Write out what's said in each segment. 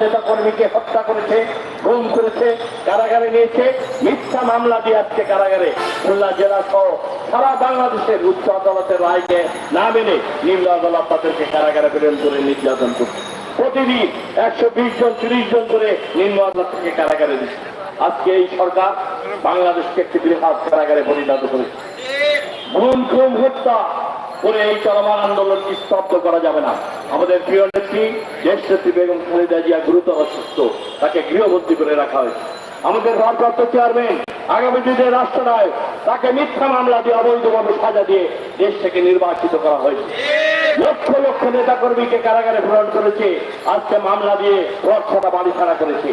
নেতা কর্মীকে হত্যা করেছে গুম করেছে, কারাগারে নিয়েছে, মিথ্যা মামলা দিয়ে আজকে কারাগারে খুলনা জেলা সহ সারা বাংলাদেশের উচ্চ আদালতের রায়কে না মেনে নিম্ন আদালত তাদেরকে কারাগারে প্রেরণ করে নির্যাতন করছে। প্রতিদিন একশো বিশ জন, ত্রিশ জন করে নিম্ন আদালত থেকে কারাগারে দিচ্ছে। আজকে এই সরকার বাংলাদেশকে একটি বৃহৎ কারাগারে পরিণত করেছে। গুম খুন, হত্যা করে এই চলমান আন্দোলনকে স্তব্ধ করা যাবে না? আমাদের প্রিয় নেত্রী, জ্যেষ্ঠ নেত্রী বেগম খালেদা জিয়া গুরুতর অসুস্থ। তাকে গৃহবন্দী করে রাখা হয়েছে। আমাদের ভারপ্রাপ্ত চেয়ারম্যান, আগামী দিনে রাষ্ট্র রাষ্ট্রনায়ক, তাকে মিথ্যা মামলা দিয়ে অবৈধভাবে সাজা দিয়ে দেশ থেকে নির্বাচিত করা হয়েছে। লক্ষ লক্ষ নেতা কর্মীকে কারাগারে প্রেরণ করেছে, আজকে মামলা দিয়ে রক্ষাটা বাড়ি ছাড়া করেছে।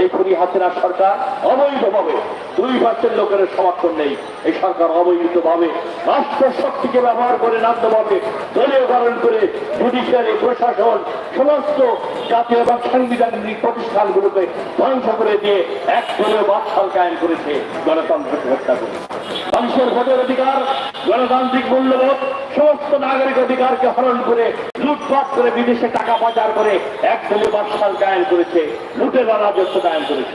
এই খুনি হাসিনা সরকার অবৈধভাবে দুই পার্সেন্ট লোকের সমর্থন নেই। এই সরকার অবৈধভাবে রাষ্ট্র শক্তিকে ব্যবহার করে নাদ্যভাবে দলীয়করণ করে জুডিশিয়ারি প্রশাসন, সমস্ত জাতীয় এবং সাংবিধানিক প্রতিষ্ঠানগুলোকে ধ্বংস করে দিয়ে এক দলীয় বাদশাল কায়েম করেছে গণতন্ত্রকে হত্যা করে। মানুষের ভোটের অধিকার, গণতান্ত্রিক মূল্যবোধ, সমস্ত নাগরিক অধিকারকে হরণ করে, লুটপাট করে বিদেশে টাকা পাচার করে এক দলীয় বাদশাল কায়েম করেছে, লুটের রাজস্ব কায়েম করেছে।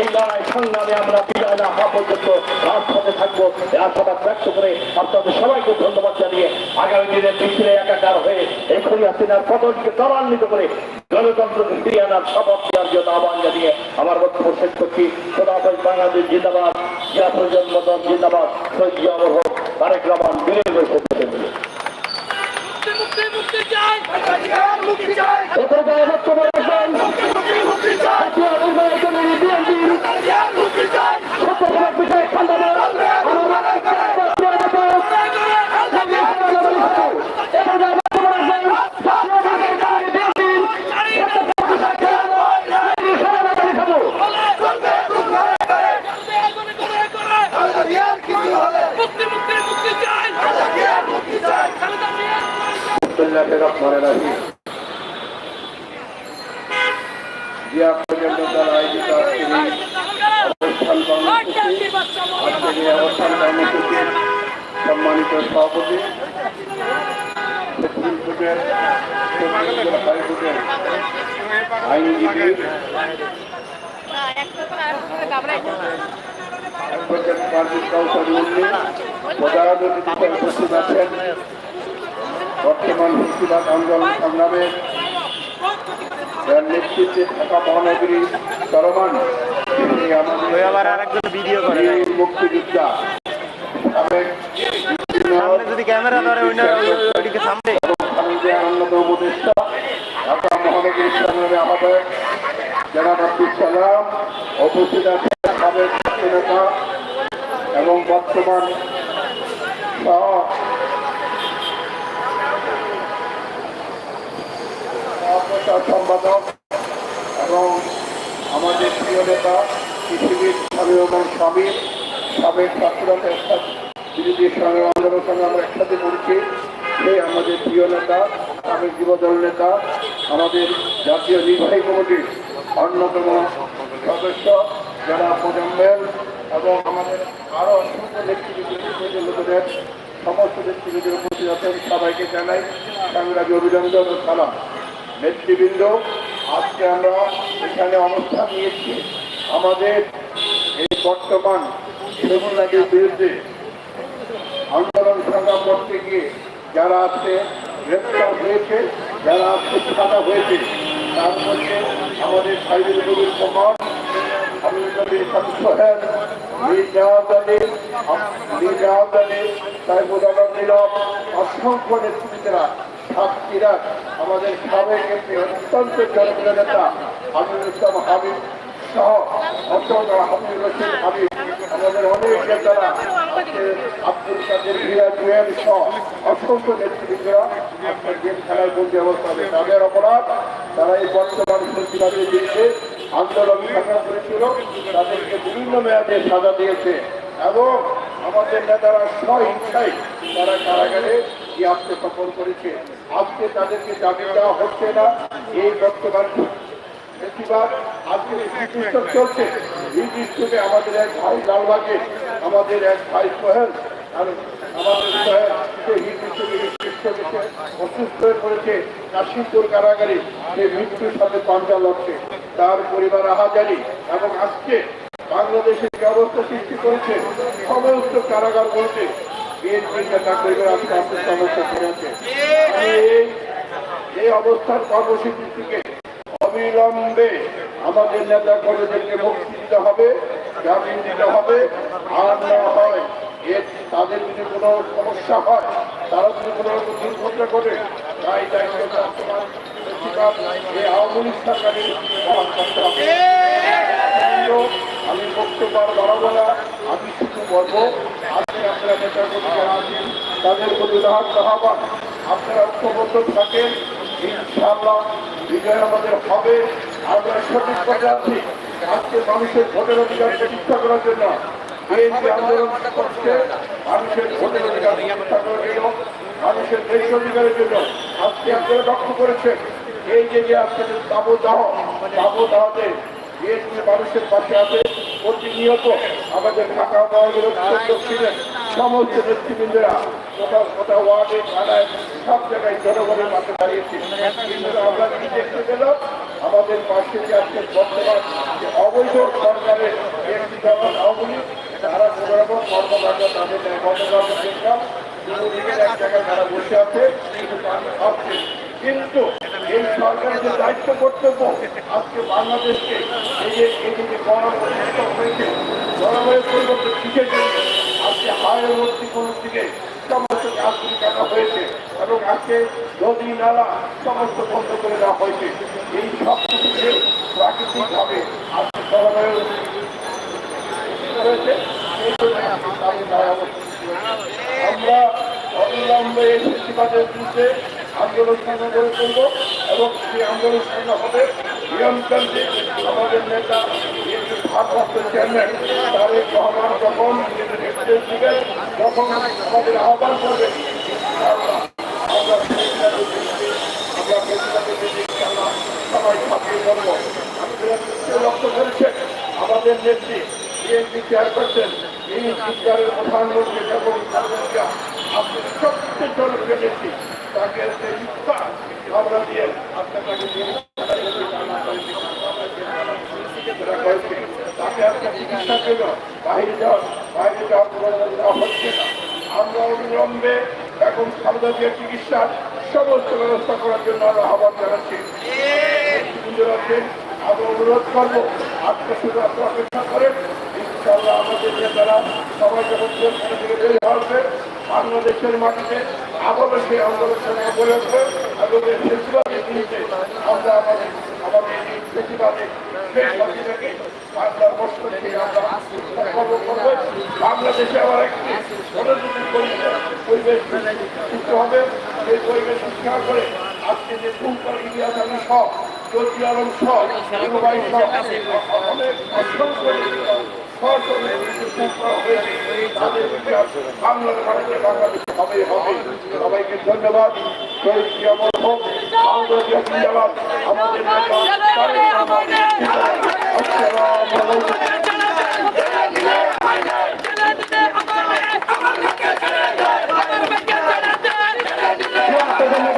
এই লড়াই সংগ্রামে আমরা বিজয় না হওয়া পর্যন্ত রাজপথে থাকব। আশাবাদ ব্যক্ত করে আপনাদের সবাইকে ধন্যবাদ জানিয়ে আগামী দিনের মিছিলে একাকার হয়ে এই খুনি হাসিনার পতনকে ত্বরান্বিত করে গণতন্ত্রকে ফিরিয়ে আনার শপথ দেওয়ার জন্য আহ্বান জানিয়ে আমার বক্তব্য শেষ করছি। খোদাফেজ বাংলাদেশ জিন্দাবাদ। জিয়া প্রজন্ম দল জিন্দাবাদ। শহীদ জিয়া হোক তারেক রহমান বিনয় বৈঠক মুক্তি মুক্তি মুক্তি চাই মুক্তি চাই বক্তব্য রাখবেন মুক্তি চাই জাতীয় নির্বাচন বিএনপির মুক্তি চাই সত্যের বিষয়ে খণ্ডনে মুক্তি মুক্তি মুক্তি চাই মুক্তি চাই খালেদা জিয়া জিয়া পর্যন্ত দ্বারা আয়োজিত অবস্থান কর্মসূচি আজকের এই অবস্থান কর্মসূচির সম্মানিত সভাপতি আইনজীবী প্রধান উপস্থিত আছেন। বর্তমান মুক্তিবাদ আন্দোলন সংগ্রামের যার নেতৃত্বে থাকা মহানগরী চলমান তিনি আমাদের মুক্তিযোদ্ধা। সাবেক যদি ক্যামেরা ধরে ওইদিকে সামনে খালেদা অন্যতম উপদেষ্টা ঢাকা মহানগরী সংগ্রামে আমাদের জনাব আব্দুল সালাম উপস্থিত আছেন। সাবেক নেতা এবং বর্তমান সহ সহপ্রচার সম্পাদক এবং আমাদের প্রিয় নেতা, পৃথিবীর স্বামী এবং স্বামী সাবেক ছাত্রতা বিরোধী সংগ্রাম আন্দোলনের সঙ্গে আমরা একসাথে পড়ছি। সেই আমাদের প্রিয় নেতা সাবেক যুবদল নেতা, আমাদের জাতীয় নির্বাহী কমিটির অন্যতম সদস্য, যারা মোজাম্মেল এবং আমাদের আরও অসংখ্য নেতৃবৃন্দ লোকেদের, সমস্ত নেতৃবৃন্দের উপস্থিত আছেন। সবাইকে জানাই সংগ্রামী অভিনন্দন ও সালাম। নেতৃবৃন্দ, আজকে আমরা এখানে অবস্থান নিয়েছি। আমাদের এই বর্তমান সেগুলাদের বিরুদ্ধে আন্দোলন সংগ্রাম করতে গিয়ে যারা আজকে গ্রেপ্তার হয়েছে, যারা আজকে সাদা হয়েছে, তার মধ্যে আমাদের সাইদুল কবির কুমার অসংখ্য নেতৃত্বেরা আমাদের সাবেক একটি অত্যন্ত জনপ্রিয় নেতা আমিরুল ইসলাম হাবিব সহ অত্যন্ত হাবিবুর রশিদ হাবিব। আমাদের অনেক নেতারা আব্দুল কাদের ভিরা জুয়েল সহ অসংখ্য নেতৃবৃন্দরা আজকে গেম খেলার তাদের অপরাধ তারা এই বর্তমান বিরুদ্ধে আন্দোলন করেছিল। তাদেরকে বিভিন্ন মেয়াদে সাজা দিয়েছে। এবং আমাদের নেতারা স্ব ইচ্ছাই তারা কারাগারে আত্মসমর্পণ করেছে। আজকে তাদেরকে জামিন দেওয়া হচ্ছে না। এই বর্তমান চলছে। হিট উৎসবে আমাদের এক ভাই লালবাগে, আমাদের এক ভাই সোহেল তার পরিবার আহাজারি এবং আজকে বাংলাদেশে যে অবস্থা সৃষ্টি করেছে, সমস্ত কারাগার বলতে বিএনপি নেতা আজকে আস্তে করেছে এই এই অবস্থার কর্মসূচি থেকে অবিলম্বে আমাদের নেতা কর্মীদেরকে মুক্তি দিতে হবে জামিন দিতে হবে। আর না হয় এর তাদের যদি কোনো সমস্যা হয় তারা যদি কোনো রকম দুর্ঘটনা ঘটে তাই দায়িত্ব বর্তমান এই আওয়ামী লীগ সরকারই বহন করতে হবে আমি বক্তব্য আর বাড়াবো না আমি শুধু বলব আজকে আপনারা নেতা কর্মী যারা তাদের প্রতি আহ্বান আপনারা ঐক্যবদ্ধ থাকেন, ইনশাআল্লাহ বিজয় আমাদের হবে। আমরা সঠিক পথে আছি। আজকে মানুষের ভোটের অধিকার প্রতিষ্ঠা করার জন্য করছে। মানুষের ভোটের অধিকার প্রতিষ্ঠা করার জন্য অধিকারের জন্য আজকে আপনারা লক্ষ্য করেছেন। এই যে যে আজকে দাবদাহ দাবদাহতে বিএনপি মানুষের পাশে আছে। প্রতিনিয়ত আমাদের ঢাকা মহানগরের উত্তর দক্ষিণে সমস্ত নেতৃবৃন্দরা কোথাও কোথাও ওয়ার্ডে, থানায়, সব জায়গায় জনগণের পাশে দাঁড়িয়েছে। আমরা কি দেখতে পেলাম? আমাদের পাশে আজকে বর্তমান যে অবৈধ সরকারের বিএনপি জগৎ আওয়ামী তারা কোনো কর্মকাণ্ড তাদের গতকাল এক জায়গায় তারা বসে আছে। কিন্তু ভাবছে, কিন্তু এই সরকারের যে দায়িত্ব কর্তব্য, আজকে বাংলাদেশকে এই যে এই হয়েছে। জলবায়ু পরিবর্তন কিসের জন্য হায়ের মধ্যে কোন দিকে? সমস্ত গাছগুলি কাটা হয়েছে এবং আজকে নদী, নালা সমস্ত বন্ধ করে দেওয়া হয়েছে। এই সব কিছুকে প্রাকৃতিকভাবে আজকে জলবায়ু অবস্থা। আমরা অবিলম্বে এই ফেস্টিভালের বিরুদ্ধে আন্দোলন সংগ্রহ করে তুলব এবং সেই আন্দোলন সংগ্রহ হবে নিয়মতান্ত্রিক আমাদের নেতা ভারপ্রাপ্ত চেয়ারম্যান তারেক রহমান যখন নির্দেশ দিবেন তখন আমাদের আহ্বান করবেন আমরা আমরা সবাই ছাপিয়ে করব লক্ষ্য করেছেন আমাদের নেত্রী বিএনপি চেয়ারপারসন এই সরকারের প্রধানমন্ত্রী এবং আপনার সবচেয়ে জনপ্রিয় নেত্রী তাকে আমরা দিয়ে আপনার তাকে। তাকে আজকে চিকিৎসার জন্য বাইরে যাওয়ার বাইরে যাওয়ার দেওয়া হচ্ছে না। আমরা অবিলম্বে এখন জিয়ার চিকিৎসার সমস্ত ব্যবস্থা করার জন্য আমরা আহ্বান জানাচ্ছি। আমরা অনুরোধ করব, আজকে শুধু আপনারা আমাদের নেতারা সবাই যখন থেকে বের হবে বাংলাদেশের মাটিতে আবারও সেই আন্দোলন করে উঠবে এবং আমরা আমাদের আমাদের সংকল্প বাংলাদেশে আবার একটি পরিবেশ সৃষ্টি হবে। সেই পরিবেশ শিক্ষা করে আজকে যে ফুলকর ইতিহাস আমি সব চৌধুরী আলম সব অনেক অসংখ্য সবাইকে ধন্যবাদ শহীদ জিয়ামত হোক বাংলাদেশ জিন্দাবাদ আমাদের নেতা তারেক রহমান জিন্দাবাদ। আসসালামু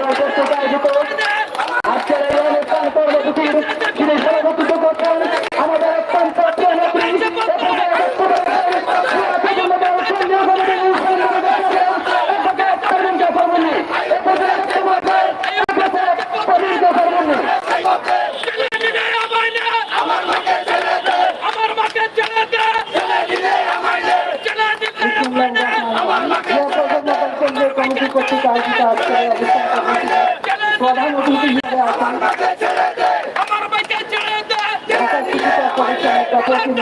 আলাইকুম আজকের এই অনুষ্ঠান কর্মসূচির যিনি সভাপতিত্ব করছেন আমাদের অত্যন্ত প্রিয় নেত্রী আমার মাকে ছেড়ে দে আমার মাকে ছেড়ে দে ছেড়ে দিলে আমায় দে ছেড়ে দিলে আমায় দে আমার মাকে কমিটি কর্তৃক আয়োজিত আজকের এই অনুষ্ঠান কর্মসূচি প্রধান অতিথি হিসেবে আছেন ঢাকা সিটি কর্পোরেশনের